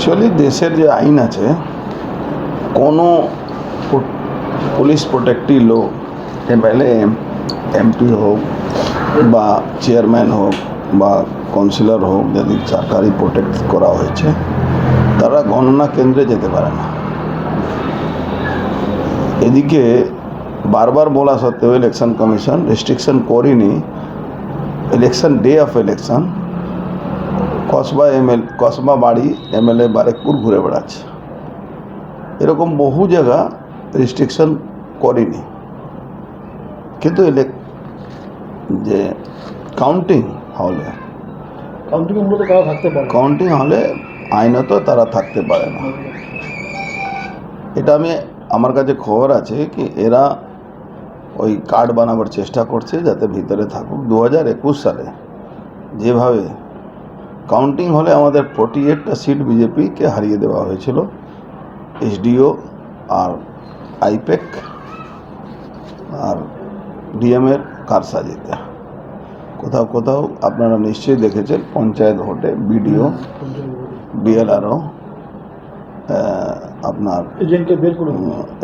Actually দেশের যে আইন আছে, কোনো পুলিশ প্রোটেক্টিভ লোক এমএলএ এমপি হোক বা চেয়ারম্যান হোক বা কাউন্সিলর হোক, যদি সরকারি প্রোটেক্ট করা হয়েছে, তারা গণনা কেন্দ্রে যেতে পারে না। এদিকে বারবার বলা সত্ত্বেও ইলেকশন কমিশন রেস্ট্রিকশন করেনি election day of election Kasba ML Kasba বাড়ি এমএলএ বারেকপুর ঘুরে বেড়াচ্ছে। এরকম বহু জায়গা রেস্ট্রিকশন করেনি। কিন্তু ইলেক যে কাউন্টিং হলে কাউন্টিংয়ে মূলত কারা থাকতে পারে? কাউন্টিং হলে আইনত তারা থাকতে পারে না। এটা আমি আমার কাছে খবর আছে কি এরা ওই কার্ড বানাবার চেষ্টা করছে যাতে ভিতরে থাকুক। দু হাজার একুশ সালে যেভাবে কাউন্টিং হলে আমাদের ফোর্টি এইটটা সিট বিজেপিকে হারিয়ে দেওয়া হয়েছিল এসডিও আর আইপেক আর ডিএমের কারসাজিতে কোথাও কোথাও আপনারা নিশ্চয়ই দেখেছেন পঞ্চায়েত ভোটে বিডিও বিএলআরও আপনার এজেন্টকে বের করে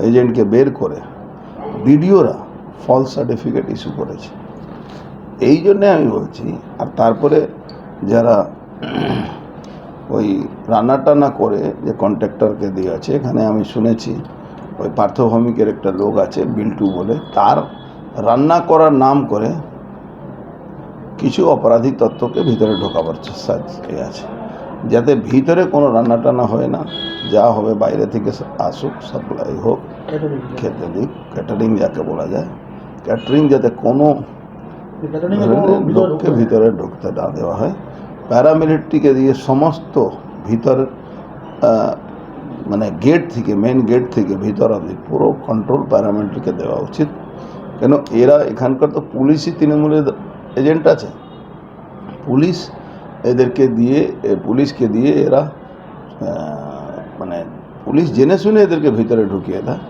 এজেন্টকে বের করে বিডিওরা ফলস সার্টিফিকেট ইস্যু করেছে। এই জন্যে আমি বলছি আর তারপরে যারা ওই রান্না টান্না করে যে কন্ট্রাক্টরকে দিয়ে আছে এখানে আমি শুনেছি ওই পার্থভৌমিকের একটা লোক আছে বিল্টু বলে তার রান্না করার নাম করে কিছু অপরাধী তত্ত্বকে ভিতরে ঢোকাবার চেষ্টা এ আছে। যাতে ভিতরে কোনো রান্না টান্না হয় না যা হবে বাইরে থেকে আসুক সাপ্লাই হোক খেতে দিক ক্যাটারিং যাকে বলা যায় ক্যাটারিং যাতে কোনো লোককে ভিতরে ঢুকতে না দেওয়া হয়। প্যারামিলিটারিকে দিয়ে সমস্ত ভিতর মানে গেট থেকে মেন গেট থেকে ভিতর অবধি পুরো কন্ট্রোল প্যারামিলিটারিকে দেওয়া উচিত। কেন এরা এখানকার তো পুলিশই তৃণমূলের এজেন্ট আছে। পুলিশ এদেরকে দিয়ে পুলিশকে দিয়ে এরা মানে পুলিশ জেনে শুনে এদেরকে ভিতরে ঢুকিয়ে দেয়।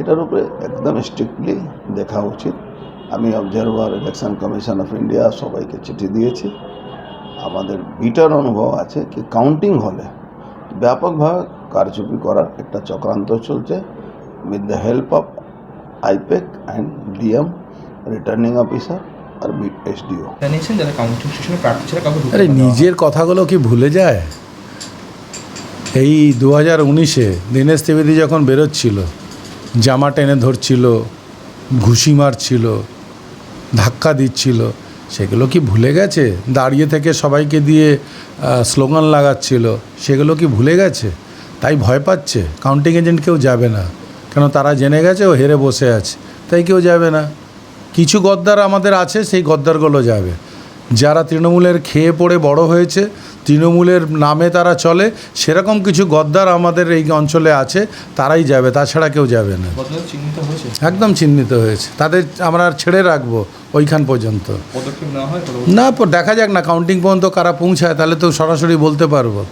এটার উপরে একদম স্ট্রিক্টলি দেখা উচিত। আমি observer election commission of India সবাইকে চিঠি দিয়েছি। আমাদের বিটার অনুভব আছে কি কাউন্টিং হলে ব্যাপকভাবে কারচুপি করার একটা চক্রান্ত চলছে with the help of IPAC and DM returning officer R SDO জানিয়েছেন যারা কাউন্টিং স্টেশনে প্রার্থী ছাড়া কাউকে আরে। নিজের কথাগুলো কি ভুলে যায় এই দু হাজার উনিশে দীনেশ ত্রিবেদী যখন বেরোচ্ছিল জামা টেনে ধরছিল ঘুষি মারছিল ধাক্কা দিচ্ছিল সেগুলো কি ভুলে গেছে? দাঁড়িয়ে থেকে সবাইকে দিয়ে স্লোগান লাগাচ্ছিল, সেগুলো কি ভুলে গেছে? তাই ভয় পাচ্ছে। কাউন্টিং এজেন্ট কেউ যাবে না। কেন তারা জেনে গেছে ও হেরে বসে আছে। তাই কেউ যাবে না। কিছু গদ্দার আমাদের আছে, সেই গদ্দারগুলো যাবে। যারা তৃণমূলের খেয়ে পড়ে বড় হয়েছে তৃণমূলের নামে তারা চলে সেরকম কিছু গদ্দার আমাদের এই অঞ্চলে আছে তারাই যাবে তাছাড়া কেউ যাবে না। একদম চিহ্নিত হয়েছে। তাদের আমরা আর ছেড়ে রাখব ওইখান পর্যন্ত। হয়? না দেখা যাক না কাউন্টিং পর্যন্ত কারা পৌঁছায় তাহলে তো সরাসরি বলতে পারব।